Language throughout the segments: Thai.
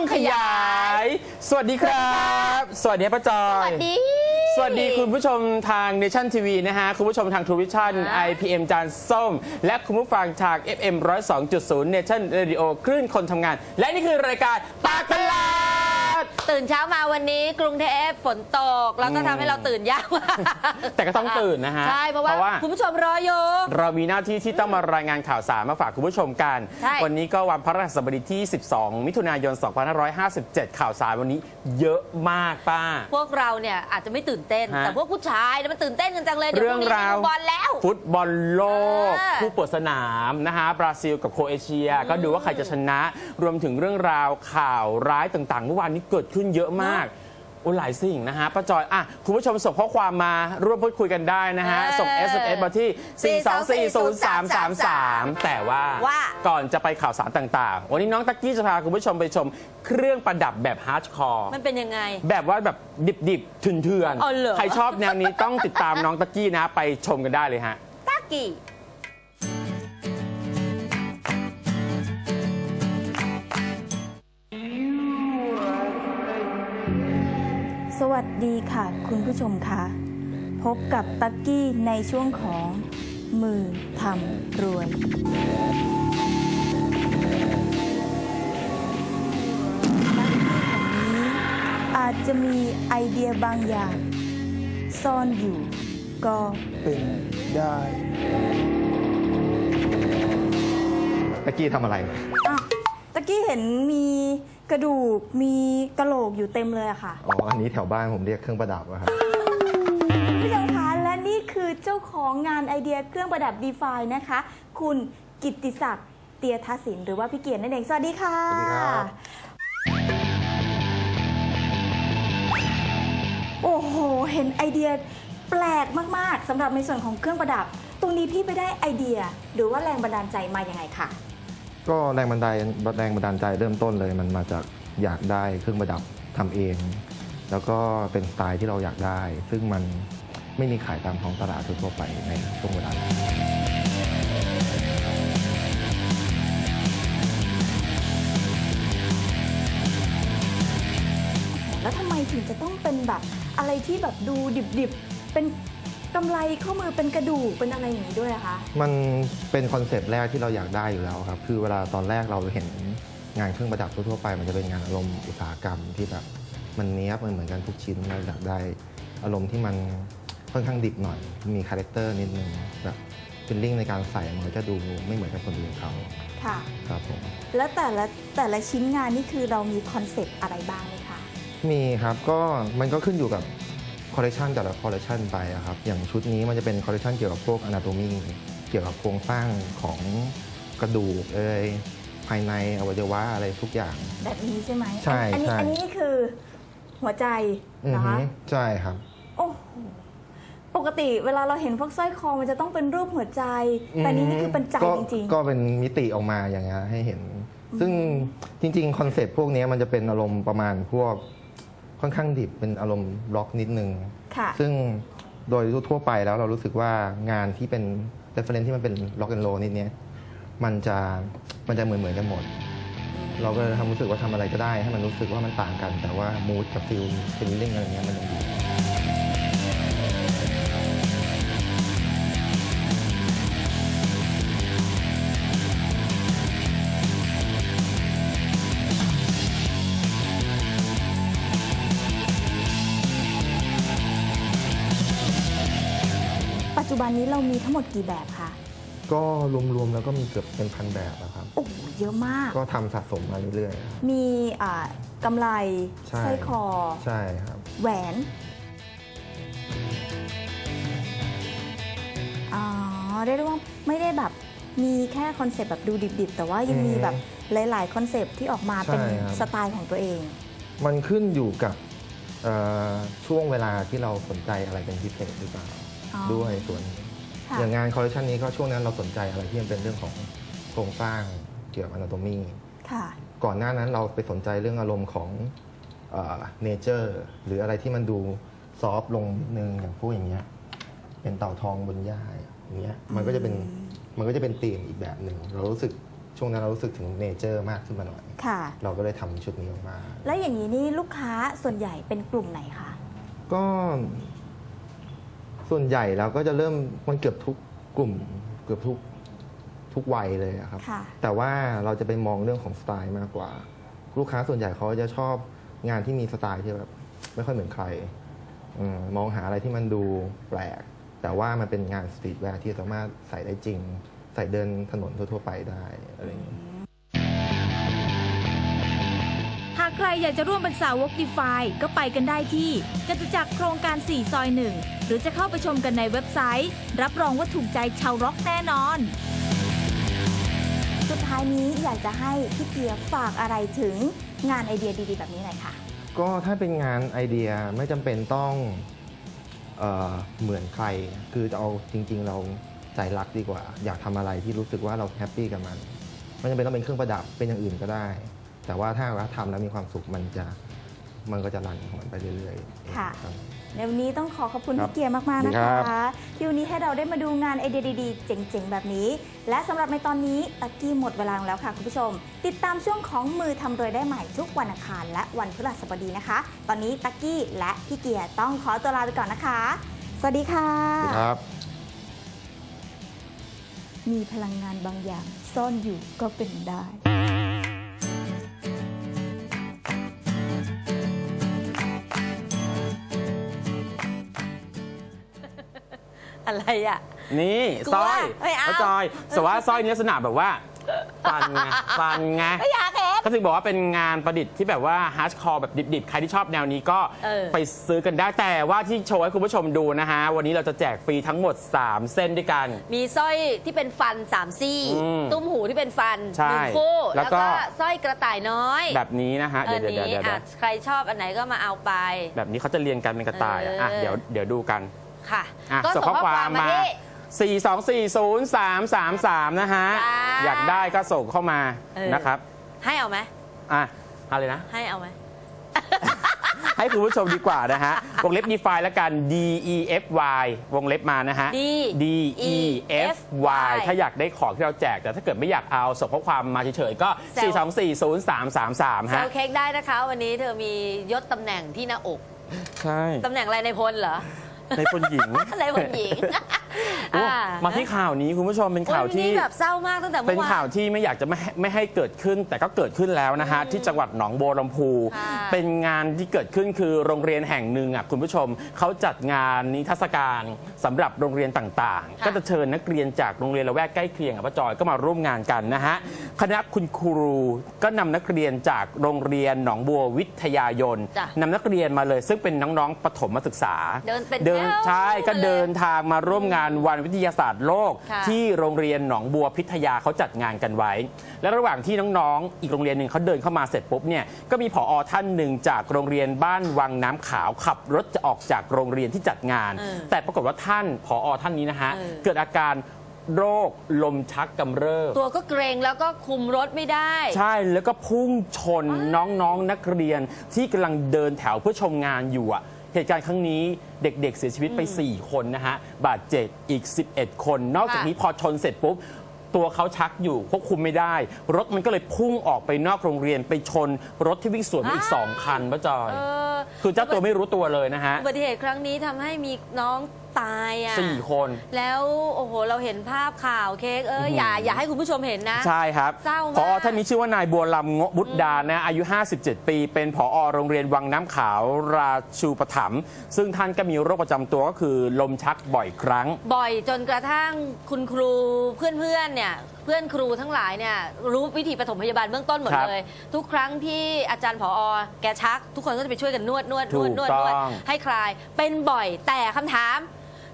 ต้องขยาย สวัสดีครับ สวัสดีป้าจอสยวัสดี สวัสดีคุณผู้ชมทาง Nation TV นะฮะ คุณผู้ชมทาง True Vision อ่า IPM จานส้ม และคุณผู้ฟังทาง FM 102.0 Nation Radio คลื่นคนทำงาน และนี่คือรายการปากตลาด ตื่นเช้ามาวันนี้กรุงเทพฝนตก แล้วก็ทำให้เราตื่นยากมากแต่ก็ต้องตื่นนะฮะใช่เพราะเพราะว่าว่าคุณผู้ชมรออยู่เรามีหน้าที่ที่ต้องมารายงานข่าวสารมาฝากคุณผู้ชมกันใช่วันนี้ก็วันพระราชบดีที่ 12 มิถุนายน 2557 ข่าวสารวันนี้เยอะมากป้า พวกเราเนี่ยอาจจะไม่ตื่นเต้นฮะแต่พวกผู้ชายเนี่ยมันตื่นเต้นกันจังเลยเดี๋ยวเรื่พองรุ่งนี้ราวมีดูบอลแล้ว ฟุตบอลโลกเออผู้เปิดสนามนะฮะบราซิลกับโครเอเชีย ก็ดูว่าใครจะชนะ รวมถึงเรื่องราวข่าวร้ายต่างๆ เมื่อวานนี้เกิดขึ้นเยอะมากโอ้หลายสิ่งนะฮะป้าจอยอะคุณผู้ชมส่งข้อความมาร่วมพูดคุยกันได้นะฮะเออส่ง SMS มาที่ 4240333 แต่ว่าว่าก่อนจะไปข่าวสารต่างๆ วันนี้น้องตักกี้จะพาคุณผู้ชมไปชมเครื่องประดับแบบฮาร์ดคอร์มันเป็นยังไง แบบว่าแบบดิบๆเถื่อนอ๋อเหรอ ๆ ใครชอบแนวนี้ต้องติดตามน้องตักกี้นะ ไปชมกันได้เลยฮะตากี้ วัสดีค่ะ คุณผู้ชมคะพบกับตักกี้ในช่วงของมือทำรวยหน้าที่แห่งนี้อาจจะมีไอเดียบางอย่าง ซ่อนอยู่ก็เป็นได้ตะกี้ทำอะไรอ้าวตะกี้เห็นมี กระดูกมีกระโหลกอยู่เต็มเลยอะค่ะ อ๋อ อันนี้แถวบ้านผมเรียกเครื่องประดับอะครับคุณผู้ชมคะและนี่คือเจ้าของงานไอเดียเครื่องประดับดีไฟนะคะ คุณกิตติศักดิ์เตียทัศินหรือว่าพี่เกียรตินั่นเองสวัสดีค่ะ สวัสดีครับ โอ้โห เห็นไอเดียแปลกมาก ๆสำหรับในส่วนของเครื่องประดับ ตรงนี้พี่ไปได้ไอเดีย หรือว่าแรงบันดาลใจมาอย่างไงคะ ก็แรงบันดาลแรงบันดาลใจเริ่มต้นเลยมันมาจากอยากได้เครื่องประดับทำเอง แล้วก็เป็นสไตล์ที่เราอยากได้ ซึ่งมันไม่มีขายตามท้องตลาดทั่วไปในช่วงเวลาแล้วทำไมถึงจะต้องเป็นแบบอะไรที่แบบดูดิบๆเป็น กำไรข้อมือเป็นกระดูกเป็นอะไรอย่างนี้ด้วยอะคะมันเป็นคอนเซปต์แรกที่เราอยากได้อยู่แล้วครับ คือเวลาตอนแรกเราเห็นงานเครื่องประดับทั่วๆไป มันจะเป็นงานอารมณ์อุตสาหกรรมที่แบบมันเนี้ยบมันเหมือนกันทุกชิ้นเราอยากได้อารมณ์ที่มันค่อนข้างดิบหน่อย มีคาแรคเตอร์นิดนึงแบบฟิลลิ่งในการใส่มันก็จะดูไม่เหมือนกับคนอื่นเขาค่ะ ครับผมแล้วแต่ละแต่ละชิ้นงานนี่คือเรามีคอนเซปต์อะไรบ้างไหมคะ มีครับก็มันก็ขึ้นอยู่กับ คอลเลคชันแต่ละคอลเลคชันไปอะครับอย่างชุดนี้มันจะเป็นคอลเลคชันเกี่ยวกับพวกอนาโตมีเกี่ยวกับโครงสร้างของกระดูกเอ่ยภายในอวัยวะอะไรทุกอย่าง แบบนี้ใช่ไหมใช่อันนี้ใช่ อันนี้คือหัวใจอือนะฮึคะใช่ครับ โอ้โหปกติเวลาเราเห็นพวกสร้อยคอมันจะต้องเป็นรูปหัวใจ แต่อันนี้นี่คือเป็นใจก็จริง ก็เป็นมิติออกมาอย่างเงี้ยให้เห็น ซึ่งจริง ๆ คอนเซ็ปต์พวกเนี้ยมันจะเป็นอารมณ์ประมาณพวก ค่อนข้างดิบเป็นอารมณ์ร็อกนิดนึงๆค่ะ ซึ่งโดยทั่วๆไปแล้วเรารู้สึกว่างานที่เป็นเรฟเฟรนที่มันเป็นล็อกแอนโลนิดเนี้ยมันจะมันจะเหมือนเหมือนๆกันหมด เราก็เลยทำรู้สึกว่าทำอะไรก็ได้ ให้มันรู้สึกว่ามันต่างกัน แต่ว่ามูดกับฟิลฟิลลิ่งอะไรเงี้ยมันยังดี ทั้งหมดกี่แบบคะ ก็รวมๆแล้วก็มีเกือบเป็นพันแบบอะครับ โอ้โหเยอะมาก ก็ทำสะสมมาเรื่อยๆครับมีอ่ากำไรใช่ สร้อยคอใช่ครับ แหวนอ๋อเรียกได้ว่าไม่ได้แบบมีแค่คอนเซปต์แบบดูดิบๆ แต่ว่ายังมีแบบหลาย ๆ คอนเซปต์ที่ออกมาเป็นใช่ครับ สไตล์ของตัวเอง มันขึ้นอยู่กับเอ่อช่วงเวลาที่เราสนใจอะไรเป็นพิเศษหรือเปล่า อ๋อ ด้วยส่วนหนึ่ง ค่ะ อย่างงานคอลเลคชันนี้ก็ช่วงนั้นเราสนใจอะไรที่มันเป็นเรื่องของโครงสร้างเกี่ยวกับอนาโตมีค่ะ ก่อนหน้านั้นเราไปสนใจเรื่องอารมณ์ของเนเจอร์หรืออะไรที่มันดูซอฟต์ลงนิดนึงอย่างพวกอย่างเงี้ยเป็นเต่าทองบนหญ้าอย่างเงี้ยมันก็จะเป็นมันก็จะเป็นธีมอีกแบบหนึ่งเรารู้สึกช่วงนั้นเรารู้สึกถึงเนเจอร์มากขึ้นมาหน่อยค่ะ เราก็เลยทำชุดนี้ออกมา แล้วอย่างนี้นี่ลูกค้าส่วนใหญ่เป็นกลุ่มไหนคะก็ ส่วนใหญ่เราก็จะเริ่มมันเกือบทุกกลุ่มเกือบทุกทุกวัยเลยอะครับ ค่ะแต่ว่าเราจะไปมองเรื่องของสไตล์มากกว่า ลูกค้าส่วนใหญ่เขาจะชอบงานที่มีสไตล์ที่แบบไม่ค่อยเหมือนใครอมมองหาอะไรที่มันดูแปลก แต่ว่ามันเป็นงานสตรีทแวร์ที่สามารถใส่ได้จริง ใส่เดินถนนทั่วๆไปได้อะไรอย่างนี้หากใครอยากจะร่วมเป็นสาวกดีฟาก็ไปกันได้ที่จตุจักรโครงการ 4 ซอย 1 หรือจะเข้าไปชมกันในเว็บไซต์ รับรองว่าถูกใจชาวร็อกแน่นอน สุดท้ายนี้อยากจะให้พี่เกียร์ฝากอะไรถึงงานไอเดียดีๆ แบบนี้หน่อยค่ะ ก็ถ้าเป็นงานไอเดียไม่จำเป็นต้องเออเหมือนใคร คือจะเอาจริง ๆ เราใจรักดีกว่า อยากทำอะไรที่รู้สึกว่าเราแฮปปี้กับมัน ไม่จำเป็นต้องเป็นเครื่องประดับเป็นอย่างอื่นก็ได้ แต่ว่าถ้าเราทำแล้วมีความสุขมันจะมันก็จะรันของมันไปเรื่อยๆค่ะ รับ ในวันนี้ต้องขอขอบคุณครับพี่เกียร์มาก ๆ นะครัคะ บ ที่วันนี้ให้เราได้มาดูงานไอเดียดีๆ เจ๋ง ๆ แบบนี้ และสำหรับในตอนนี้ตะกี้หมดเวลาลงแล้วค่ะ คุณผู้ชม ติดตามช่วงของมือทำรวยได้ใหม่ทุกวันอังคารและวันพฤหัสบดีนะคะ ตอนนี้ตะกี้และพี่เกียร์ต้องขอตัวลาไปก่อนนะคะ สวัสดีค่ะ ครับ มีพลังงานบางอย่างซ่อนอยู่ก็เป็นได้ อะไรอะ นี่กลัวสร้อยไม่เอาป้าจอยแต่ว่าสร้อยนี้ลักษณะแบบว่าฟันไงฟันไง ไม่อยากเห็น ก็ถึงบอกว่าเป็นงานประดิษฐ์ที่แบบว่าฮาร์ดคอร์แบบดิบๆ ใครที่ชอบแนวนี้ก็เออ ไปซื้อกันได้แต่ว่าที่โชว์ให้คุณผู้ชมดูนะฮะ วันนี้เราจะแจกฟรีทั้งหมด 3 เส้นด้วยกัน มีสร้อยที่เป็นฟันสามซี่ อืมตุ้มหูที่เป็นฟันใช่หนึ่งคู่ แล้แล้ววก็ ก็สร้อยกระต่ายน้อยแบบนี้นะฮะอัเดี๋ยวนเดี๋ยวนี้เดี๋ยวเดี๋ยวอะใครชอบอันไหนก็มาเอาไป แบบนี้เขาจะเรียงกันเป็นกระต่ายอะอะเออ เดี๋ยวเดี๋ยวดูกัน ค่ะ อะก็ส่งข้อความมาที่4 2 4 0 3 3 3 นะฮะ จ้าอยากได้ก็ส่งเข้ามาเออ นะครับ ให้เอาไหมอะอะไรนะ ให้เอาไหม ให้คุณผู้ชมดีกว่านะฮะ วงเล็บ define แล้วกัน D E F Y วงเล็บมานะฮะ D D E F Y ถ้าอยากได้ของที่เราแจก แต่ถ้าเกิดไม่อยากเอาส่งข้อความมาเฉยๆ ก็ แซว 4240333 เซฮะ ลเค้กได้นะคะ วันนี้เธอมียศตำแหน่งที่หน้าอกใช่ ตำแหน่งอะไรในพลเหรอ ในคนหญิงในพลหญิงโอ้ อ่ มาที่ข่าวนี้คุณผู้ชมเป็นข่าวโอ้ยที่นี่แบบเศร้ามากตั้งแต่เป็เมื่นอวาข่าวนที่ไม่อยากจะไม่ให้ไม่ให้เกิดขึ้น แต่ก็เกิดขึ้นแล้วนะฮะที่จังหวัดหนองบัวลำพู ค่ะเป็นงานที่เกิดขึ้นคือโรงเรียนแห่งหนึ่งอะคุณผู้ชมเขาจัดงานนิทรรศการสำหรับโรงเรียนต่างๆก็จะเชิญนักเรียนจากโรงเรียนละแวกใกล้เคียงกับป้าจอยก็มาร่วมงานกันนะฮะคณะคุณครูก็นำนักเรียนจากโรงเรียนหนองบัววิทยายนจ้ะนำนักเรียนมาเลย ซึ่งเป็นน้องๆปฐมศึกษาเดินเป็นเดินแถวใช่ก็มาเลย เดิน ทางมาร่วมงานวันวิทยาศาสตร์โลกค่ะ ที่โรงเรียนหนองบัวพิทยาเขาจัดงานกันไว้ และระหว่างที่น้องๆ อีกโรงเรียนหนึ่งเขาเดินเข้ามาเสร็จปุ๊บเนี่ยก็มีผอท่านหนึ่งจากโรงเรียนบ้านวังน้ำขาวขับรถจะออกจากโรงเรียนที่จัดงาน เออแต่ปรากฏว่าท่านผอท่านนี้นะฮะเออ เกิดอาการโรคลมชักกำเริบ ตัวก็เกรงแล้วก็คุมรถไม่ได้ ใช่แล้วก็พุ่งชนน้องๆนักเรียนที่กำลังเดินแถวเพื่อชมงานอยู่อะ เหตุการณ์ครั้งนี้เด็กๆเสียชีวิตไป 4 คนนะฮะ บาดเจ็บอีก 11 คน นอกจากค่ะนี้พอชนเสร็จปุ๊บ ตัวเขาชักอยู่ควบคุมไม่ได้ รถมันก็เลยพุ่งออกไปนอกโรงเรียนไปชนรถที่วิ่งสวนมาอีก2คันป้าจอย เออคือเจ้าตัวไม่รู้ตัวเลยนะฮะ อุบัติเหตุครั้งนี้ทำให้มีน้อง ตายอะสี่คน แล้วโอ้โหเราเห็นภาพข่าวเค้กเอออหือออย่าอย่าให้คุณผู้ชมเห็นนะ ใช่ครับเศร้ามาก พอท่านนี้ชื่อว่านายบัวลำงะบุตรดานะอายุ 57 ปี เป็นผอโรงเรียนวังน้ำขาวราชูปถัมภ์ซึ่งท่านก็มีโรคประจำตัวก็คือลมชักบ่อยครั้ง บ่อยจนกระทั่งคุณครูเพื่อนๆเนี่ยเพื่อนครูทั้งหลายเนี่ยรู้วิธีปฐมพยาบาลเบื้องต้นหมดครับเลย ทุกครั้งที่อาจารย์ผอแกชัก ทุกคนก็จะไปช่วยกันนวดนวดนวดถูกนวดนวดต้อง ให้คลาย เป็นบ่อยแต่คำถาม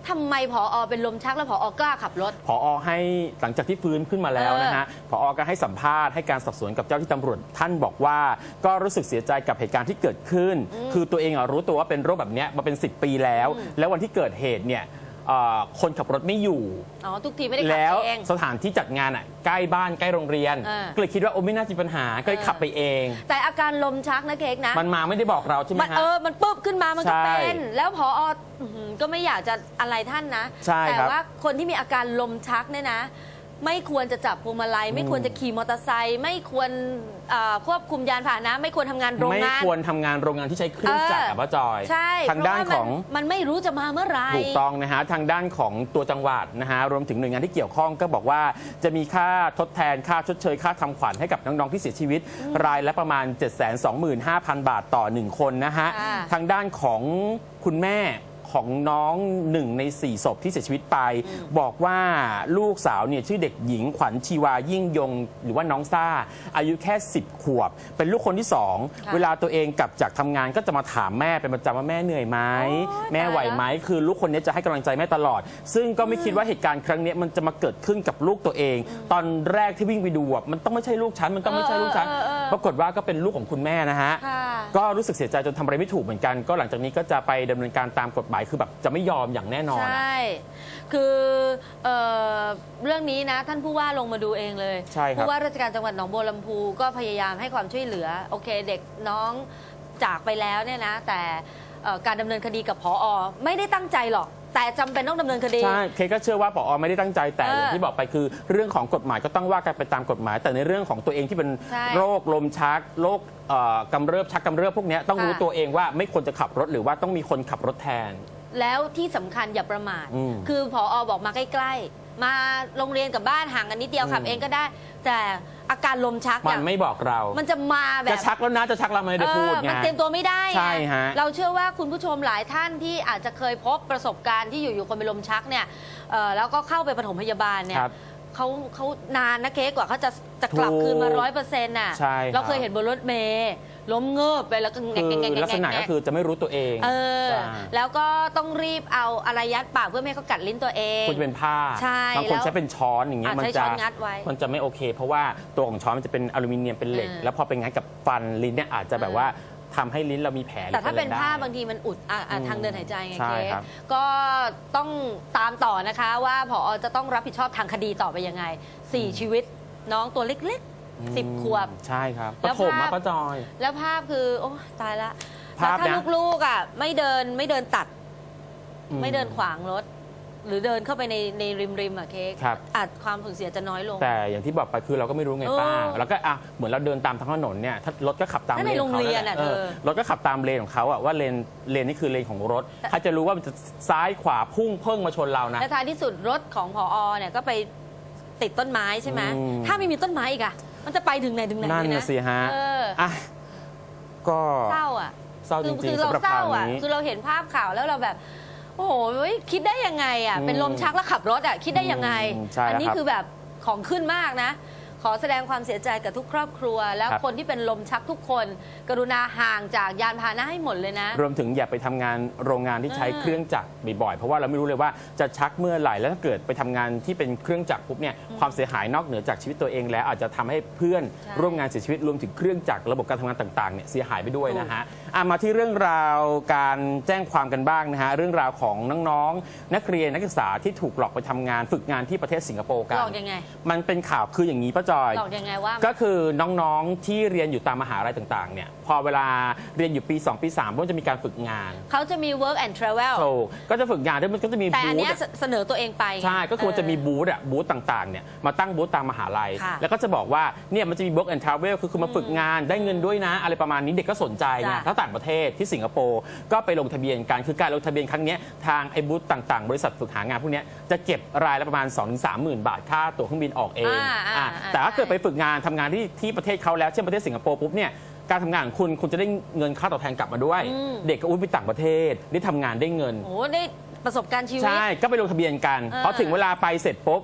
ทำไมผอเป็นลมชักแล้วผอกล้าขับรถ พอให้หลังจากที่ฟื้นขึ้นมาแล้วนะฮะพอก็ให้สัมภาษณ์ให้การสอบสวนกับเจ้าที่ตำรวจท่านบอกว่า ก็รู้สึกเสียใจกับเหตุการณ์ที่เกิดขึ้น คือตัวเองอะรู้ตัวว่าเป็นโรคแบบเนี้ยมาเป็น 10 ปีแล้ว แล้ววันที่เกิดเหตุเนี่ยเอ่อคนขับรถไม่อยู่ อ๋อทุกทีไม่ได้ขับแล้วเอง สถานที่จัดงานอะใกล้บ้านใกล้โรงเรียน เออ ก็เลยคิดว่าโอ้ไม่น่าจะมีปัญหาก็เลยเออขับไปเอง แต่อาการลมชักนะเค้กนะมันมาไม่ได้บอกเราใช่ไหมมันฮะ เออมันปุ๊บขึ้นมามันก็ใช่เป็น แล้วพออื้อหือก็ไม่อยากจะอะไรท่านนะ ใช่แต่ครับ ว่าคนที่มีอาการลมชักเนี่ยนะ ไม่ควรจะจับพวงมาลัย ไม่ควรจะขี่มอเตอร์ไซค์ไม่ควรเอ่อควบคุมยานพาหนะ ไม่ควรทำงานโรงไม่งาน ควรทำงานโรงงานที่ใช้เครื่องจักรเอออะป้าจอยใช่ทางด้านเพขระอว่งมันมันไม่รู้จะมาเมื่อไหร่ ถูกต้องนะฮะทางด้านของตัวจังหวัดนะฮะรวมถึงหน่วยงานที่เกี่ยวข้องก็บอกว่า จะมีค่าทดแทนค่าชดเชยค่าทำขวัญให้กับน้อง ๆ ที่เสียชีวิต รายละประมาณ 725,000 บาทต่อ 1 คนนะฮะ ค่ะ ทางด้านของคุณแม่ ของน้องหนึ่งใน4ศพที่เสียชีวิตไป บอกว่าลูกสาวเนี่ยชื่อเด็กหญิงขวัญชีวายิ่งยง หรือว่าน้องซ่า อายุแค่ 10 ขวบ เป็นลูกคนที่ค่ะ2เวลาตัวเองกลับจากทำงานก็จะมาถามแม่เป็นประจำว่าแม่เหนื่อยไหมโอ้ยแม่ไหวตายแล้วไหมคือลูกคนนี้จะให้กำลังใจแม่ตลอด ซึ่งก็ไม่คิดว่าเหตุการณ์ครั้งนี้มันจะมาเกิดขึ้นกับลูกตัวเอง ตอนแรกที่วิ่งไปดูอะมันต้องไม่ใช่ลูกฉันมันต้องไม่ใช่ลูกฉันเออเออเออปรากฏว่าก็เป็นลูกของคุณแม่นะฮะค่ะก็รู้สึกเสียใจจนทำอะไรไม่ถูกเหมือนกัน ก็หลังจากนี้ก็จะไปดำเนินการตามกฎหมายคือแบบจะไม่ยอมอย่างแน่นอนใชอะ่ คือเอ่อเรื่องนี้นะท่านผู้ว่าลงมาดูเองเลยใช่ครับ ผู้ว่าราชการจังหวัดหนองบัวลำพูก็พยายามให้ความช่วยเหลือ โอเค เด็กน้องจากไปแล้วเนี่ยนะ แต่เอ่อการดำเนินคดีกับพออไม่ได้ตั้งใจหรอก แต่จำเป็นต้องดำเนินคดี ใช่ เคก็เชื่อว่าปอไม่ได้ตั้งใจแต่เออออย่างที่บอกไปคือ เรื่องของกฎหมายก็ต้องว่ากันไปตามกฎหมาย แต่ในเรื่องของตัวเองที่เป็นใช่โรคลมชักโรคเอ่อกำเริบชักกำเริบพวกเนี้ยต้องรู้ค่ะ ตัวเองว่าไม่ควรจะขับรถหรือว่าต้องมีคนขับรถแทน แล้วที่สำคัญอย่าประมาท อืมคือพออบอกมาใกล้ๆ มาโรงเรียนกับบ้านห่างกันนิดเดียวขับอืมเองก็ได้ แต่อาการลมชักมันอะไม่บอกเรา มันจะมาแบบจะชักแล้วนะ จะชักแล้วไม่ได้พูดเออไง มันเตรียมตัวไม่ได้ไงใช่ฮะ เราเชื่อว่าคุณผู้ชมหลายท่านที่อาจจะเคยพบประสบการณ์ที่อยู่ๆคนเป็นลมชักเนี่ยเอ่อแล้วก็เข้าไปปฐมพยาบาลเนี่ย ครับ เขาเขานานนะเค้กกว่าเขาจะจะกลับถูกคืนมาร้อยเปอร์เซ็นต์น่ะใช่ครับ เราเคยเห็นบนรถเมล์ล้มเงิบไปแล้วก็แงคืกอแงกแงกแงกลักษณะก็คือจะไม่รู้ตัวเองเออ ใช่แล้วก็ต้องรีบเอาอะไรยัดปากเพื่อไม่ให้เขากัดลิ้นตัวเอง คุณจะเป็นผ้าใช่บางคนแล้วใช้เป็นช้อนอย่างเงี้ยอะมันใช้จะช้อนงัดไว้มันจะไม่โอเค เพราะว่าตัวของช้อนมันจะเป็นอลูมิเนียมเป็นเหล็ก เออแล้วพอเป็นงั้นกับฟันลิ้นเนี่ยอาจจะแบบว่า ทำให้ลิ้นเรามีแผลแต่ถ้าเป็นหรือผ้าอะไรได้บางทีมันอุดอะอะอืมทางเดินหายใจไงใช่เค้กครับก็ต้องตามต่อนะคะว่าผอจะต้องรับผิดชอบทางคดีต่อไปยังไงสี่ชีวิตน้องตัวเล็กๆสิบขวบ ใช่ครับปแล้วฐมภาอะพป้าจอย แล้วภาพคือ โอ้ตายละภาพแล้วถ้านะ ลูกๆอะ ไม่เดินไม่เดินตัด อืมไม่เดินขวางรถ หรือเดินเข้าไปในในริมริมๆอะเค้กครับ อาจความสูญเสียจะน้อยลง แต่อย่างที่บอกไปคือเราก็ไม่รู้ไงเออป้าแล้วก็อะเหมือนเราเดินตามท้องถนนเนี่ยถ้ารถก็ขับตามนั่นเลในนโรของงเขาเรียนแหละอะเธอรถก็ขับตามเลนของเขาอะว่าเลนเลนนี่คือเลนของรถใครจะรู้ว่ามันจะซ้ายขวาพุ่งเพิ่งมาชนเรานะ และท้ายที่สุดรถของผอเนี่ยก็ไปติดต้นไม้ใช่ไหมอืม ถ้าไม่มีต้นไม้อีกอะมันจะไปถึงไหนถึงไหนนั่นเลยนะนะสิฮะเอออะก็เศร้าอะเศร้าจคืริคืงๆเราสำหรับเศร้าข่าวอะนี้ คือเราเห็นภาพข่าวแล้วเราแบบ โอ้โหคิดได้ยังไงอะอืมเป็นลมชักแล้วขับรถอะคิดได้ยังไง อืมใช่อันี้ครับ คือแบบของขึ้นมากนะข อแสดงความเสียใจกับทุกครอบครัว แล้วครับ คนที่เป็นลมชักทุกคน กรุณาห่างจากยานพาหนะให้หมดเลยนะ รวมถึงอย่าไปทำงานโรงงานที่ใช้อ่าเครื่องจักรบ่อยๆ เพราะว่าเราไม่รู้เลยว่าจะชักเมื่อไหร่ แล้วถ้าเกิดไปทำงานที่เป็นเครื่องจักรปุ๊บเนี่ยความเสียหายนอกเหนือจากชีวิตตัวเองแล้ว อาจจะทำให้เพื่อนใช่ร่วมงานเสียชีวิตรวมถึงเครื่องจักรระบบการทำงานต่างๆเนี่ยเสียหายไปด้วยนะฮะอะมาที่เรื่องราวการแจ้งความกันบ้างนะฮะเรื่องราวของน้องๆ นักเรียนนักศึกษาที่ถูกหลอกไปทำงานฝึกงานที่ประเทศสิงคโปร์กัน หลอกยังไง มันเป็นข่าวคืออย่างนี้ป้าจอย หลอกยังไงว่า ก็คือน้องๆที่เรียนอยู่ตามมหาลัยต่างๆเนี่ย พอเวลาเรียนอยู่ปี 2 ปี3ก็จะมีการฝึกงานเขาจะมี work and travel โถูกก็จะฝึกงานด้วยมันก็จะมีแต่อันบูเนี้ธยเสเสนอตัวเองไป ใช่ก็คือจะมีเบูธอะบูธต่างๆเนี่ยมาตั้งบูธตามมหาลัย ค่ะแล้วก็จะบอกว่าเนี่ยมันจะมี work and travel คือคือมาฝึกงานได้เงินด้วยนะ อะไรประมาณนี้เด็กก็สนใจไงจ้ะ ถ้าต่างประเทศที่สิงคโปร์ก็ไปลงทะเบียนกันคือการลงทะเบียนครั้งเนี้ยทางไอ้บูธต่างๆ บริษัทฝึกหางานพวกเนี้ยจะเก็บรายละประมาณ 2-3หมื่นบาทค่าตั๋วเครื่องบินออกเองอ่าอ่าอะอ่าแต่ถ้าเกิดใช่ไปฝึกงานทำงานที่ที่ประเทศเขาแล้วเช่นประเทศสิงคโปร์ปุ๊บเนี่ย การทำงานของคุณคุณจะได้เงินค่าตอบแทนกลับมาด้วย อืม เด็กก็อุ้ยไปต่างประเทศได้ทำงานได้เงิน โอ้โหได้ประสบการณ์ชีวิต ใช่ ก็ไปลงทะเบียนกันเออ พอถึงเวลาไปเสร็จปุ๊บ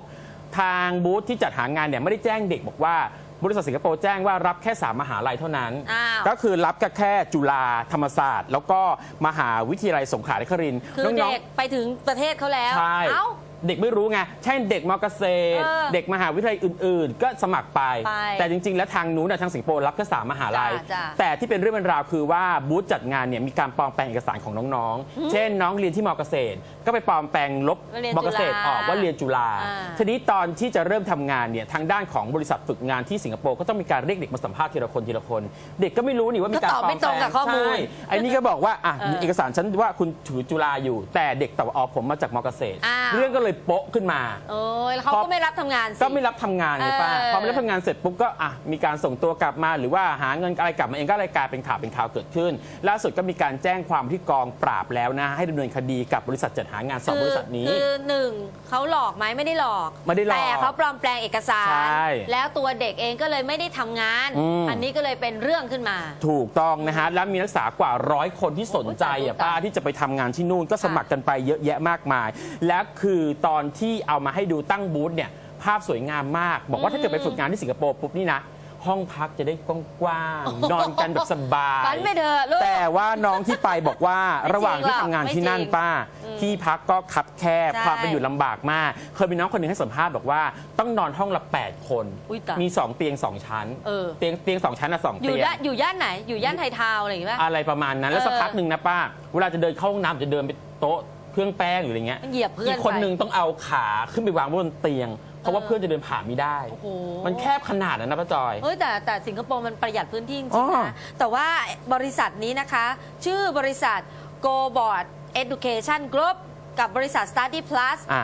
ทางบูธที่จัดหางานเนี่ยไม่ได้แจ้งเด็กบอกว่า บริษัทสิงคโปร์แจ้งว่ารับแค่3มหาลัยเท่านั้น อ้าว ก็คือรับก็แค่จุฬาธรรมศาสตร์ แล้วก็มหาวิทยาลัยสงขลานครินทร์คือน้อง เด็กไปถึงประเทศเขาแล้วๆใช่ เอ้า เด็กไม่รู้ไงใช่เด็กมอเกษตร เออเด็กมหาวิทยาลัยอื่น ๆ ก็สมัครไป ไปแต่จริง ๆ แล้วทางนู้นน่ะทางสิงคโปร์รับแค่สามมหาลัย จ้ะจ้ะ แต่ที่เป็นเรื่องเป็นราวคือว่าบูธจัดงานเนี่ยมีการปลอมแปลงเอกสารของน้องๆ เช่นน้องเรียนที่มอเกษตร ก็ไปปลอมแปลงลบว่าเรียนมอเกษตรจุฬาออกว่าเรียนจุฬาอ่าทีนี้ตอนที่จะเริ่มทำงานเนี่ยทางด้านของบริษัทฝึกงานที่สิงคโปร์ก็ต้องมีการเรียกเด็กมาสัมภาษณ์ทีละคนทีละคน เด็กก็ไม่รู้นี่ว่ามีการก็ตอบปลอไม่มตแปรลงงกับข้อมูลใช่ไอ้นี่ก็บอกว่าอะเออมีเอกสารฉันว่าคุณถือจุฬาอยู่ แต่เด็กตอบว่าอ๋อผมมาจากมอเกษตร อ้าว เรื่องก็เลยเลยโป๊ะขึ้นมา โอ้ยแล้วเขาพอก็ไม่รับทำงานสิ ก็ไม่รับทำงานไงป้าเออ พอไม่รับทำงานเสร็จปุ๊บก็อะมีการส่งตัวกลับมา หรือว่าหาเงินอะไรกลับมาเองก็เลยกลายเป็นข่าวเป็นข่าวเกิดขึ้น ล่าสุดก็มีการแจ้งความที่กองปราบแล้วนะ ให้ดำเนินคดีกับบริษัทจัดหางานสองบริษัทนี้ คือหนึ่งเขาหลอกไหมไม่ได้หลอกไม่ได้หลอกแต่เขาปลอมแปลงเอกสาร ใช่แล้วตัวเด็กเองก็เลยไม่ได้ทำงานอืมอันนี้ก็เลยเป็นเรื่องขึ้นมา ถูกต้องนะฮะ แล้วมีนักศึกษากว่าร้อยคนที่สนใจอะโอ้โหป้าที่จะไปทำงานที่นู่นก็สมัครกันไปเยอะแยะมากมาย และคือตอนที่เอามาให้ดูตั้งบูธเนี่ยภาพสวยงามมาก บอกว่าถ้าเกิดไปฝึกงานที่สิงคโปร์ปุ๊บนี่นะ ห้องพักจะได้กว้างๆนอนกันแบบสบาย ฝันไปเถอะลูก แต่ว่าน้องที่ไปบอกว่าไม่จริงระหว่างที่ทำงานที่นั่นหรอกไม่จริงป้าอืมที่พักก็คับแคบใช่ความเป็นอยู่ลำบากมาก เคยมีน้องคนหนึ่งให้สัมภาษณ์บอกว่าต้องนอนห้องละ 8 คน อุ๊ยตายมี 2 เตียง 2 ชั้นเออ เตียงเตียงสองชั้นอะสองอยู่เตียง ย่านอยู่ย่านไหน อยู่ย่านไทยทาวน์อะไรอย่างเงี้ยป่ะ อะไรประมาณนั้นแล้วเออสักพักหนึ่งนะป้า เวลาจะเดินเข้าห้องน้ำจะเดินไปโต๊ะ เครื่องแป้งหรืออะไรเงี้ยเหยียบเพื่อนอีกคนไปหนึ่งต้องเอาขาขึ้นไปวางบนเตียง เพราะว่าเออเพื่อนจะเดินผ่านไม่ได้ โอ้โห มันแคบขนาดนั้นนะป้าจอยเฮ้ยแต่แต่สิงคโปร์มันประหยัดพื้นที่จอ๋ริงอๆนะ แต่ว่าบริษัทนี้นะคะ ชื่อบริษัท Go Board Education Group กับบริษัท Study Plus อะ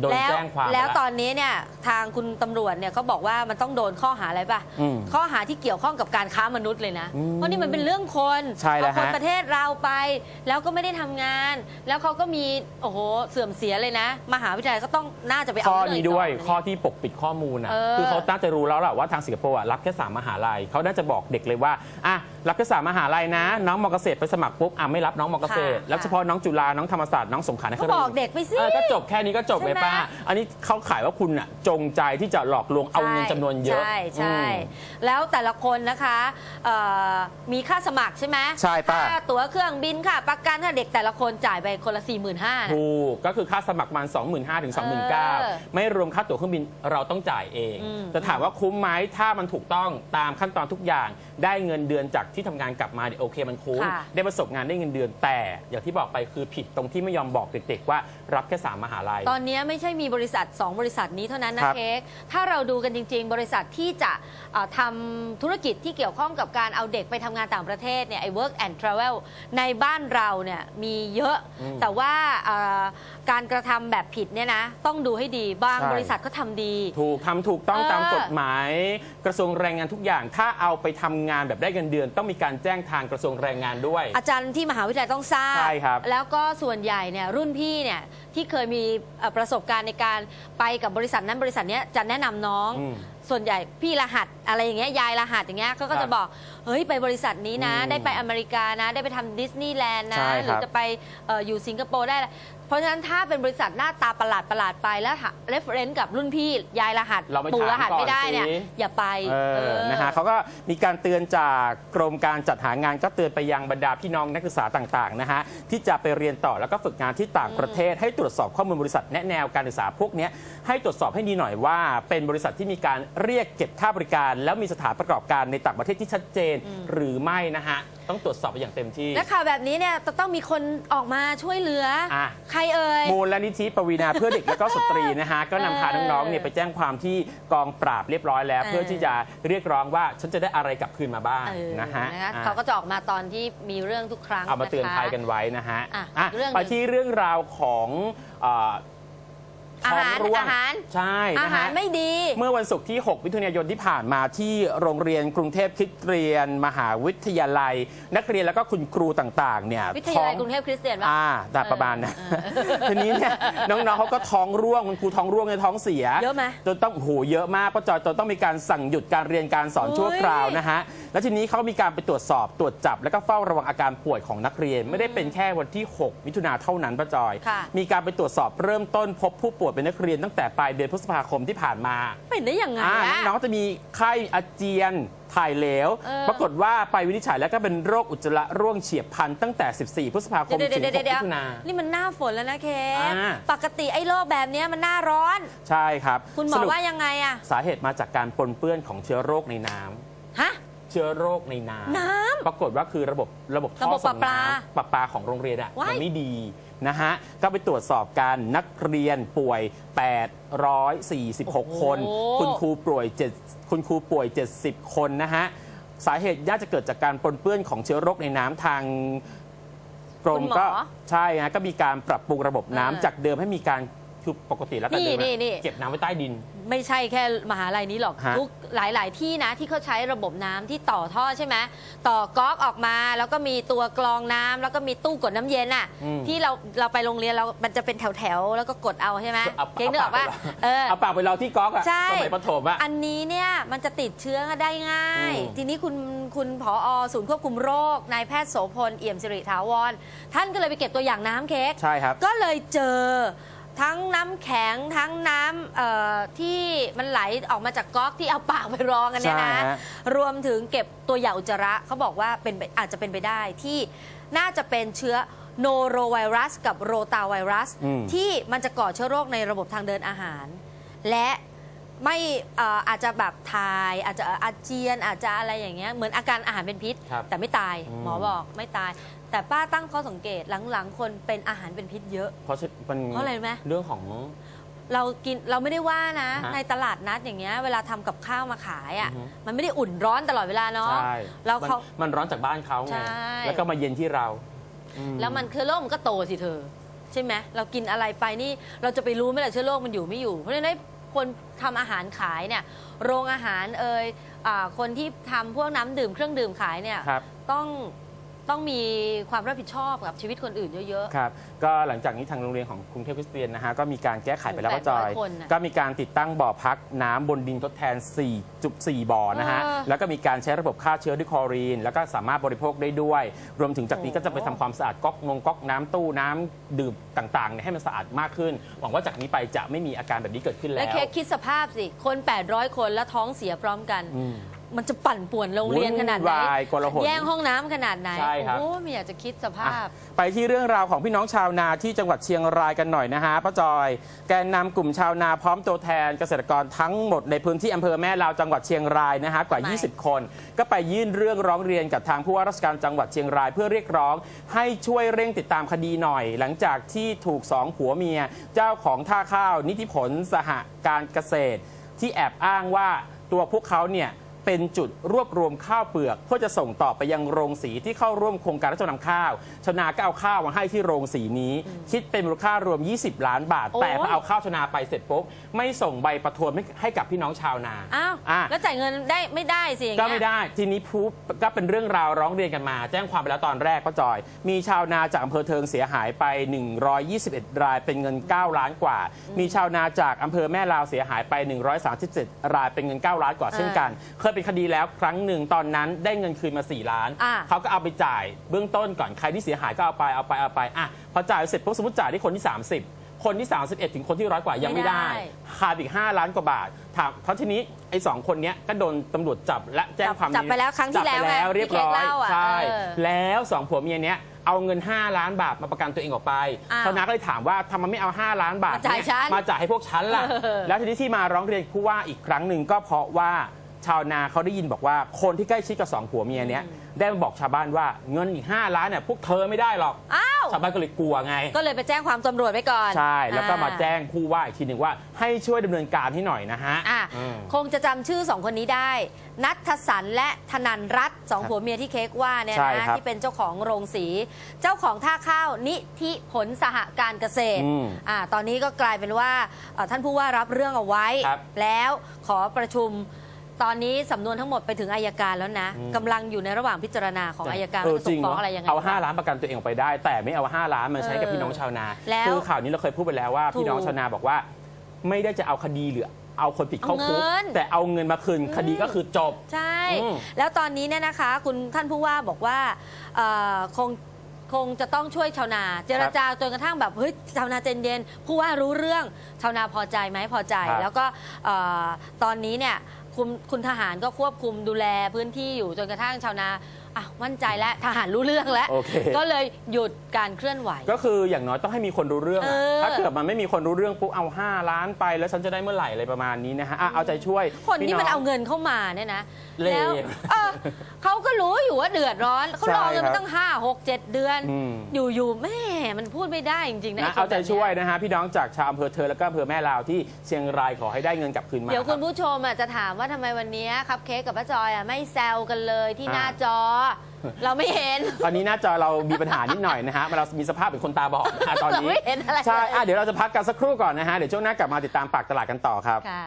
โดนแล้วแจ้งความแล้วไปตอนนี้เนี่ยทางคุณตำรวจเนี่ยเขาบอกว่ามันต้องโดนข้อหาอะไรป่ะ อืมข้อหาที่เกี่ยวข้องกับการค้ามนุษย์เลยนะ อืมเพราะนี่มันเป็นเรื่องคนใช่แล้วเอาคนฮะ ประเทศเราไป แล้วก็ไม่ได้ทำงาน แล้วเขาก็มีโอ้โหเสื่อมเสียเลยนะ มหาวิทยาลัยก็ต้องน่าจะไปเอาข้อเรื่องนี้อีกด้วยต่อข้อที่ปกปิดข้อมูลนะเออ คือเขาน่าจะรู้แล้วแหละว่าทางสิงคโปร์อะรับแค่สามมหาลัยเขาน่าจะบอกเด็กเลยว่าอะรับแค่สามมหาลัยนะ น้องมอเกษตรไปสมัครปุ๊บอะไม่รับน้องมอเกษตรค่ะแล้วเฉพาะน้องจุฬาน้องธรรมศาสตร์น้องสงขลานคก็รินทร์บอกเด็กไปสิ เออก็จบแค่นี้ก็จบใช่เลยไหมป้า อันนี้เขาขายว่าคุณอะจงใจที่จะหลอกลวงเอาเงินจำนวนเยอะใช่ใช่อืม แล้วแต่ละคนนะคะเอ่อมีค่าสมัครใช่ไหมใช่ป้า ค่าตั๋วเครื่องบินค่ะ ประกันค่าเด็กแต่ละคนจ่ายไปคนละ 4 5 0 0 0นะถูกก็คือค่าสมัครมัน25,000ถึงเออ29,000 ไม่รวมค่าตั๋วเครื่องบินเราต้องจ่ายเอง อืมแต่ถามว่าคุ้มไหมถ้ามันถูกต้องตามขั้นตอนทุกอย่าง ได้เงินเดือนจากที่ทำงานกลับมาเนี่ยโอเคมันคุ้ม ค่ะได้ประสบงานได้เงินเดือนแต่ อย่างที่บอกไปคือผิดตรงที่ไม่ยอมบอกเด็กๆว่ารับแค่สามมหาลัย ตอนนี้ไม่ใช่มีบริษัท 2 บริษัทนี้เท่านั้นนะครับ เค้กถ้าเราดูกันจริง ๆ บริษัทที่จะเอ่อ ทำธุรกิจที่เกี่ยวข้องกับการเอาเด็กไปทำงานต่างประเทศเนี่ยไอ้ work and travel ในบ้านเราเนี่ยมีเยอะอืมแต่ว่าเอ่อการกระทำแบบผิดเนี่ยนะต้องดูให้ดีบางใช่บริษัทก็ทำดี ถูกทำถูกต้องเออตามกฎหมาย กระทรวงแรงงานทุกอย่าง ถ้าเอาไปทำงานแบบได้เงินเดือน ต้องมีการแจ้งทางกระทรวงแรงงานด้วย อาจารย์ที่มหาวิทยาลัยต้องทราบใช่ครับแล้วก็ส่วนใหญ่เนี่ยรุ่นพี่เนี่ยที่เคยมีเอ่อประสบการณ์ในการไปกับบริษัทนั้นบริษัทเนี้ยจะแนะนำน้องอืม ส่วนใหญ่พี่รหัสอะไรอย่างเงี้ยยายรหัสอย่างเงี้ยเขาก็ครัจะบบอกเฮ้ยไปบริษัทนี้นะ อืมได้ไปอเมริกานะ ได้ไปทำดิสนีย์แลนด์นะ ใช่ครับ หรือจะไปเอ่ออยู่สิงคโปร์ได้ เพราะฉะนั้นถ้าเป็นบริษัทหน้าตาประหลาดประหลาดๆไปแล้วเรฟเฟรนซ์กับรุ่นพี่ยายรหัสเราไปปู่รหัสถามก่อนไม่ได้เนี่ยสิ อย่าไปเอเอออ นะฮะเขาก็มีการเตือนจากกรมการจัดหางานก็เตือนไปยังบรรดาพี่น้องนักศึกษาต่างๆนะฮะที่จะไปเรียนต่อแล้วก็ฝึกงานที่ต่างประเทศ ให้ตรวจสอบข้อมูลบริษัทแนะแนวการศึกษาพวกเนี้ยให้ตรวจสอบให้ดีหน่อยว่า เป็นบริษัทที่มีการเรียกเก็บค่าบริการ แล้วมีสถานประกอบการในต่างประเทศที่ชัดเจนหรือไม่นะฮะ ต้องตรวจสอบไปอย่างเต็มที่ และข่าวแบบนี้เนี่ยจะต้องมีคนออกมาช่วยเหลืออะ ใครเอ่ย มูลนิธิปวีนาเพื่อเด็กและก็สตรีนะฮะ ก็นำพาน้องๆเนี่ยไปแจ้งความที่กองปราบเรียบร้อยแล้ว เออ เพื่อที่จะเรียกร้องว่าฉันจะได้อะไรกลับคืนมาบ้างเออนะฮะนะคะอะ เขาก็จะออกมาตอนที่มีเรื่องทุกครั้งเอามาเตือนนะคะภัยกันไว้นะฮะอะอะอีกเรื่องหนึ่งไปที่เรื่องราวของเอ่อ อาท้องหารร่วงอาหาร ใช่อานะหาฮะ รไม่ดี เมื่อวันศุกร์ที่ 6 มิถุนายนที่ผ่านมาที่โรงเรียนกรุงเทพคริสเตียน มหาวิทยาลัย นักเรียนแล้วก็คุณครูต่างๆเนี่ยวิทยาลัยท้องกรุงเทพคริสเตียนปะ อ่าแต่ประมาณนะเออทีนี้เนี่ยน้องๆเขาก็ท้องร่วงคุณครูท้องร่วงในท้องเสียเยอะไหมจนต้องโอ้โหเยอะมากป้าจอยจนต้องมีการสั่งหยุดการเรียนการสอนโอ้ย ชั่วคราวนะฮะแล้วทีนี้เขามีการไปตรวจสอบตรวจจับ แล้วก็เฝ้าระวังอาการป่วยของนักเรียน ไม่ได้เป็นแค่วันที่ 6 มิถุนาเท่านั้นป้าจอย ค่ะ มีการไปตรวจสอบเริ่มต้นพบผู้ป่วยเป็นนักเรียนตั้งแต่ปลายเดือนพฤษภาคมที่ผ่านมา เป็นได้ยังไงอ่าอะ น้องๆจะมีไข้อาเจียนถ่ายเหลว เออ ปรากฏว่าไปวินิจฉัยแล้วก็เป็นโรคอุจจาระร่วงเฉียบพลันตั้งแต่ 14 พฤษภาคมเดี๋ยวถึงเดี๋ยวเดี๋ยว6เดี๋มิยวถุนา นี่มันหน้าฝนแล้วนะเค้กอ่า ปกติไอ้โรคแบบเนี้ยมันหน้าร้อน ใช่ครับคุณหมสอรุปว่ายังไงอะสาเหตุมาจากการปนเปื้อนของเชื้อโรคในน้ำ ฮะ เชื้อโรคในน้ำน้ำปรากฏว่าคือระบบระบบท่ระอบบส่งประปาน้ำประปาของโรงเรียนอะว้ายมันไม่ดี นะฮะ ก็ไปตรวจสอบกันนักเรียนป่วย 846 คนคุณครูป่วย7คุณครูป่วย 70 คนนะฮะ สาเหตุน่าจะเกิดจากการปนเปื้อนของเชื้อโรคในน้ำทางกรมคุณหมอก็ใช่ฮะก็มีการปรับปรุงระบบน้ำเออ จากเดิมให้มีการ คือปกติแล้วแต่นี่เดิมอะนี่นี่เก็บน้ำไว้ใต้ดิน ไม่ใช่แค่มหาลัยนี้หรอกฮะทุกหลาย ๆ ที่นะที่เขาใช้ระบบน้ำที่ต่อท่อใช่ไหมต่อก๊อกออกมาแล้วก็มีตัวกรองน้ำแล้วก็มีตู้กดน้ำเย็นอะ อืมที่เราเราไปโรงเรียนเรา มันจะเป็นแถว ๆ แล้วก็กดเอาใช่ไหมเอาเก่งนึกออกปะเออ เอาปากไปรอที่ก๊อกอะใช่ สมัยประถมอะ อันนี้เนี่ยมันจะติดเชื้อได้ง่าย อืมทีนี้คุณคุณผอศูนย์ควบคุมโรคนายแพทย์โสพลเอี่ยมสิริถาวร ท่านก็เลยไปเก็บตัวอย่างน้ำเค้ก ใช่ครับ ก็เลยเจอ ทั้งน้ำแข็งทั้งน้ำเอ่อที่มันไหลออกมาจากก๊อกที่เอาปากไปรองกันเนี่ยนะ ใช่ฮะ รวมถึงเก็บตัวอย่างอุจจาระเขาบอกว่าเป็นไปอาจจะเป็นไปได้ที่น่าจะเป็นเชื้อโนโรไวรัส กับโรตาไวรัส อืม ที่มันจะก่อเชื้อโรคในระบบทางเดินอาหาร และไม่เอ่ออาจจะแบบทาย อาจจะอาเจียนอาจจะอะไรอย่างเงี้ยเหมือนอาการอาหารเป็นพิษ ครับแต่ไม่ตายอืม หมอบอกไม่ตาย แต่ป้าตั้งข้อสังเกตหลังๆ คนเป็นอาหารเป็นพิษเยอะ เพราะมันเพราะอะไรรู้ไหม เรื่องของ เรากินเราไม่ได้ว่านะ ฮะในตลาดนัดอย่างเงี้ยเวลาทำกับข้าวมาขายอะอือฮึ มันไม่ได้อุ่นร้อนตลอดเวลาเนาะ ใช่แล้วมันเขามันร้อนจากบ้านเขาไงใช่แล้วก็มาเย็นที่เราอืแล้วมันเชื้อโรคมันก็โตสิเธอ ใช่ไหมเรากินอะไรไปนี่เราจะไปรู้ไหมล่ะเชื้อโรคมันอยู่ไม่อยู่ เพราะฉะนั้นคนทำอาหารขายเนี่ย โรงอาหารเอ่ยอาคนที่ทำพวกน้ำดื่มเครื่องดื่มขายเนี่ย ครับ ต้อง ต้องมีความรับผิดชอบกับชีวิตคนอื่นเยอะ ครับ ก็หลังจากนี้ทางโรงเรียนของกรุงเทพคริสเตียนนะฮะก็มีการแก้ไขไปแล้วโอ้ก็จอย 800คนน่ะก็มีการติดตั้งบ่อพักน้ำบนดินทดแทน 4.4 บ่อนะฮะ เออแล้วก็มีการใช้ระบบฆ่าเชื้อด้วยคลอรีน แล้วก็สามารถบริโภคได้ด้วย รวมถึงจากนี้ก็จะไปทำความสะอาดก๊อกนงก๊อกน้ำตู้น้ำดื่มต่างๆเนี่ยให้มันสะอาดมากขึ้น หวังว่าจากนี้ไปจะไม่มีอาการแบบนี้เกิดขึ้นๆ แล้และว เค้กคิดสภาพสิ คน 800 คนแล้วท้องเสียพร้อมกัน อืม มันจะปั่นป่วนโรงเรียนขนาดไหนวุ่นวายกลาหลแย่งห้องน้ำขนาดไหนใช่ครับ โอ้ไม่อยากจะคิดสภาพ ไปที่เรื่องราวของพี่น้องชาวนาที่จังหวัดเชียงรายกันหน่อยนะฮะป้าจอย แกนนำกลุ่มชาวนาพร้อมตัวแทนเกษตรกรทั้งหมดในพื้นที่อำเภอแม่ลาวจังหวัดเชียงรายนะฮะกว่าทำไม20 คน ก็ไปยื่นเรื่องร้องเรียนกับทางผู้ว่าราชการจังหวัดเชียงราย เพื่อเรียกร้องให้ช่วยเร่งติดตามคดีหน่อย หลังจากที่ถูกสองผัวเมีย เจ้าของท่าข้าว นิติผลสหการเกษตร ที่แอบอ้างว่าตัวพวกเขาเนี่ย เป็นจุดรวบรวมข้าวเปลือก เพื่อจะส่งต่อไปยังโรงสีที่เข้าร่วมโครงการรับจำนำข้าวชาวนาก็เอาข้าวมาให้ที่โรงสีนี้ คิดเป็นมูลค่ารวม 20 ล้านบาทโอ้ยแต่พอเอาข้าวชาวนาไปเสร็จปุ๊บไม่ส่งใบประทวนให้ให้กับพี่น้องชาวนาอ้าวอะแล้วจ่ายเงินได้ไม่ได้สิอย่างก็เงี้ยไม่ได้ทีนี้พูก็เป็นเรื่องราวร้องเรียนกันมา แจ้งความไปแล้วตอนแรกก็จอย มีชาวนาจากอำเภอเทิงเสียหายไป 121 รายเป็นเงิน 9 ล้านกว่า มีชาวนาจากอำเภอแม่ลาวเสียหายไป 137 รายเป็นเงิน 9 ล้านกว่าเช่นกันเคยเป็นคดีแล้วครั้งหนึ่งตอนนั้นได้เงินคืนมา 4 ล้าน อะ เขาก็เอาไปจ่ายเบื้องต้นก่อนใครที่เสียหายก็เอาไปเอาไปเอาไปอะพอจ่ายเสร็จปุ๊บสมมติจ่ายที่คนที่ 30 คนที่ 31 ถึงคนที่ร้อยกว่ายังไม่ได้ขาดอีก 5 ล้านกว่าบาทถามเพราะทีนี้ไอ้สองคนเนี้ยก็โดนตำรวจจับและแจ้งความจับไปแล้วครั้งที่จับไปแล้วไงแล้วเรียบร้อยที่เค้กเล่าอะใช่เออแล้วสองผัวเมียเนี้ยเอาเงิน 5 ล้านบาทมาประกันตัวเองออกไปอ้าวชาวนาก็เลยถามว่าทำไมไม่เอา 5 ล้านบาทมาจ่ายเยฉันมาจ่ายให้พวกฉันล่ะ เออ แล้วทีนี้ที่มาร้องเรียนผู้ว่าอีกครั้งหนึ่งก็เพราะว่า ชาวนาเขาได้ยินบอกว่าคนที่ใกล้ชิดกับสองผัวเมียเนี้ยได้มาบอกชาวบ้านว่าเงินอีก5ล้านเนี่ยพวกเธอไม่ได้หรอกอ้าวชาวบ้านก็เลยกลัวไง ก็เลยไปแจ้งความตำรวจไว้ก่อนใช่ แล้วก็มาอ่แจ้งผู้ว่าอีกทีหนึ่งว่าให้ช่วยดำเนินการให้หน่อยนะฮะอะอืม คงจะจำชื่อสองคนนี้ได้ นัทสันและธนันรัตน์สองครับผัวเมียที่เค้กว่าเนี่ยใช่นะครับ ที่เป็นเจ้าของโรงสี เจ้าของท่าข้าวนิธิผลสหการเกษตร อืม อ่าตอนนี้ก็กลายเป็นว่าเอ่อท่านผู้ว่ารับเรื่องเอาไว้ ครับแล้วขอประชุม ตอนนี้สำนวนทั้งหมดไปถึงอายการแล้วนะอืมกำลังอยู่ในระหว่างพิจารณาของอายการเออว่าจะจส่ริงงฟ้องเนาะอะไรยังไง เอาบ้ง5ล้านประกันตัวเองออกไปได้ แต่ไม่เอา5ล้านมาใช้กับเออพี่น้องชาวนาแล้วคือข่าวนี้เราเคยพูดไปแล้วว่า ถูกพี่น้องชาวนาบอกว่า ไม่ได้จะเอาคดีหรือเอาคนผิดเข้าคุกเอาเงิน แต่เอาเงินมาคืนคดีก็คือจบ ใช่ อืมแล้วตอนนี้เนี่ยนะคะ คุณท่านผู้ว่าบอกว่าเอ่อคงคงจะต้องช่วยชาวนา เจรจาจนกระทั่งแบบเฮ้ยชาวนาใจเย็นผู้ว่ารู้เรื่องชาวนาพอใจไหมพอใจ ครับแล้วก็เอ่อตอนนี้เนี่ย คุณคุณทหารก็ควบคุมดูแลพื้นที่อยู่จนกระทั่งชาวนา อะมั่นใจแล้วทหารรู้เรื่องแล้ว โอเค ก็เลยหยุดการเคลื่อนไหว ก็คืออย่างน้อยต้องให้มีคนรู้เรื่องอะเออ ถ้าเกิดมันไม่มีคนรู้เรื่องปุ๊บเอา 5 ล้านไปแล้วฉันจะได้เมื่อไหร่อะไรประมาณนี้นะฮะอะเอาใจช่วยคนที่มันพี่งเอาเงินเข้ามาเนี่ยนะเลวแล้วเออเขาก็รู้อยู่ว่าเดือดร้อนเขารอเงินใช่ครัมาบตั้งห้าหกเจ็ดเดือน อืม อยู่ๆแม่มันพูดไม่ได้จริงๆนะนะไคนเอาใจแบบนี้ช่วยนะฮะพี่น้องจากชาวอำเภอเธอแล้วก็อำเภอแม่ลาวที่เชียงรายขอให้ได้เงินกลับคืนมาเดี๋ยวคคุรับณผู้ชมอะจะถามว่าทำไมวันนี้ครับเค้กกับป้าจอยอะไม่แซวกันเลยที่อ่าหน้าจอ เราไม่เห็น ตอนนี้หน้าจอเรามีปัญหานิดหน่อยนะฮะเรามีสภาพเป็นคนตาบอดนะฮะตอนนี้เราไม่เห็นอะไร ใช่เลยอะเดี๋ยวเราจะพักกันสักครู่ก่อนนะฮะเดี๋ยวช่วงหน้ากลับมาติดตามปากตลาดกันต่อครับ ค่ะ